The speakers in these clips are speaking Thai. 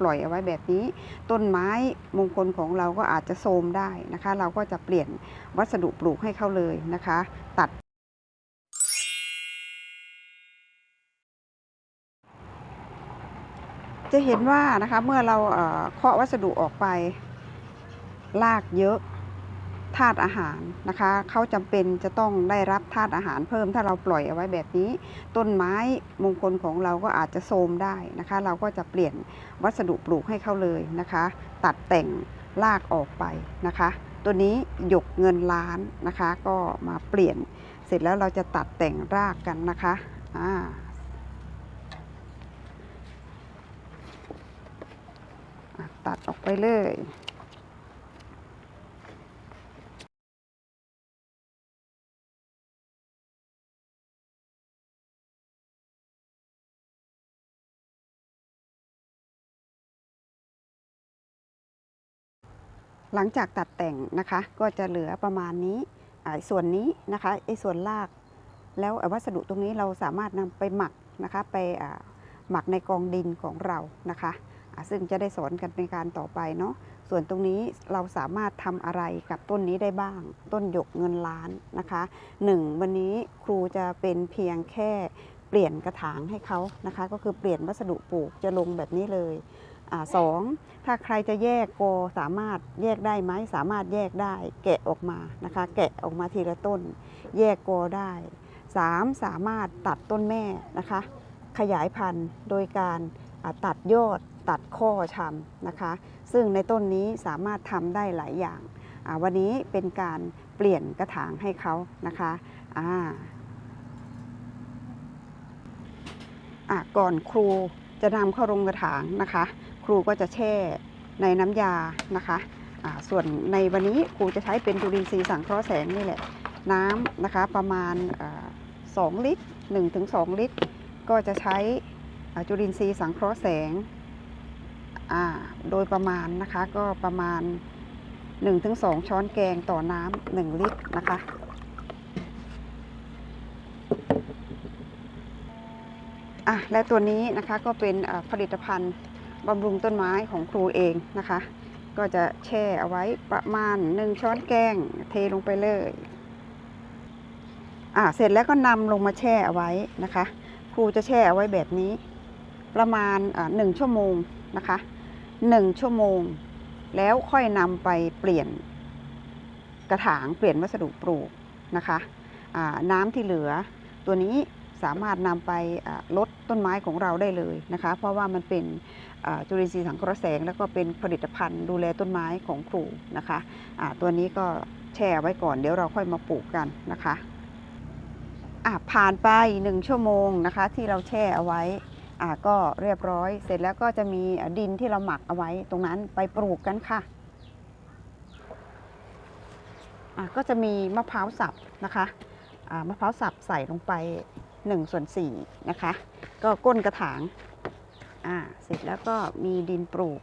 ปล่อยเอาไว้แบบนี้ ต้นไม้มงคลของเราก็อาจจะโทรมได้นะคะ เราก็จะเปลี่ยนวัสดุปลูกให้เขาเลยนะคะ ตัดจะเห็นว่านะคะเมื่อเราเอ่อคาะวัสดุออกไปรากเยอะ ธาตุอาหารนะคะเขาจำเป็นจะต้องได้รับธาตุอาหารเพิ่มถ้าเราปล่อยเอาไว้แบบนี้ ต้นไม้มงคลของเราก็อาจจะโทรมได้นะคะ เราก็จะเปลี่ยนวัสดุปลูกให้เขาเลยนะคะ ตัดแต่งรากออกไปนะคะ ตัวนี้หยกเงินล้านนะคะ ก็มาเปลี่ยนเสร็จแล้วเราจะตัดแต่งรากกันนะคะอ่าตัดออกไปเลย หลังจากตัดแต่งนะคะก็จะเหลือประมาณนี้ส่วนนี้นะคะไอ้ส่วนราก แล้ววัสดุตรงนี้เราสามารถนำไปหมักนะคะไปหมักในกองดินของเรานะคะ ซึ่งจะได้สอนกันในการต่อไปเนาะส่วนตรงนี้เราสามารถทำอะไรกับต้นนี้ได้บ้าง ต้นหยกเงินล้านนะคะหนึ่งวันนี้ครูจะเป็นเพียงแค่เปลี่ยนกระถางให้เขานะคะ ก็คือเปลี่ยนวัสดุปลูกจะลงแบบนี้เลย อสองถ้าใครจะแยกโกสามารถแยกได้ไหมสามารถแยกได้ แกะออกมานะคะ แกะออกมาทีละต้น แยกโกได้สามสามารถตัดต้นแม่นะคะ ขยายพันธุ์โดยการตัดยอดตัดข้อชำนะคะ ซึ่งในต้นนี้สามารถทำได้หลายอย่าง วันนี้เป็นการเปลี่ยนกระถางให้เขานะคะอ่าอะก่อนครู จะนำเข้าลงกระถางนะคะ ครูก็จะแช่ในน้ำยานะคะส่วนในวันนี้ครูจะใช้เป็นจุลินทรีย์สังเคราะห์แสงนี่แหละ น้ำนะคะประมาณอ่า2ลิตร 1-2 ลิตร ก็จะใช้จุลินทรีย์สังเคราะห์แสงโดยประมาณนะคะก็ประมาณ 1-2 ช้อนแกงต่อน้ำ1ลิตรนะคะ อะและตัวนี้นะคะก็เป็นผลิตภัณฑ์บำรุงต้นไม้ของครูเองนะคะ ก็จะแช่เอาไว้ประมาณ 1 ช้อนแกงเทลงไปเลยอ่าเสร็จแล้วก็นำลงมาแช่เอาไว้นะคะ ครูจะแช่เอาไว้แบบนี้ ประมาณหนึ่งชั่วโมงนะคะหนึ่งชั่วโมง แล้วค่อยนำไปเปลี่ยนกระถางเปลี่ยนวัสดุปลูกนะคะน้ำที่เหลือตัวนี้ สามารถนำไปลดต้นไม้ของเราได้เลยนะคะ เพราะว่ามันเป็นจุลินทรีย์สังเคราะห์แสง แล้วก็เป็นผลิตภัณฑ์ดูแลต้นไม้ของครูนะคะอ่าตัวนี้ก็แช่ไว้ก่อนเดี๋ยวเราค่อยมาปลูกกันนะคะผ่านไปหนึ่งชั่วโมงนะคะที่เราแช่เอาไว้ก็เรียบร้อย เสร็จแล้วก็จะมีดินที่เราหมักเอาไว้ตรงนั้นไปปลูกกันค่ะะก็จะมีมะพร้าวสับนะคะะมะพร้าวสับใส่ลงไป 1ส่วน4นะคะ ก็ก้นกระถางอะเสร็จแล้วก็มีดินปลูก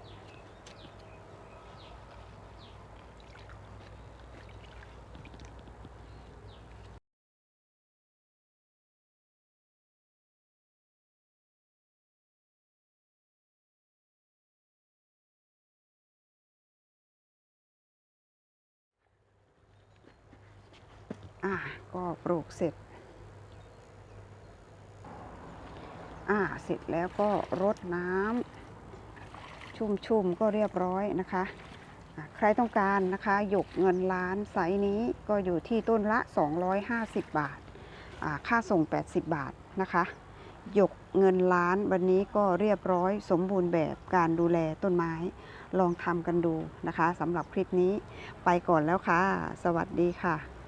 อะก็ปลูกเสร็จ อ่าเสร็จแล้วก็รดน้ำชุ่มๆก็เรียบร้อยนะคะใครต้องการนะคะหยกเงินล้านไซส์นี้ก็อยู่ที่ต้นละ 250 บาทอ่าค่าส่ง 80 บาทนะคะหยกเงินล้านวันนี้ก็เรียบร้อยสมบูรณ์แบบการดูแลต้นไม้ ลองทำกันดูนะคะสำหรับคลิปนี้ไปก่อนแล้วค่ะ สวัสดีค่ะ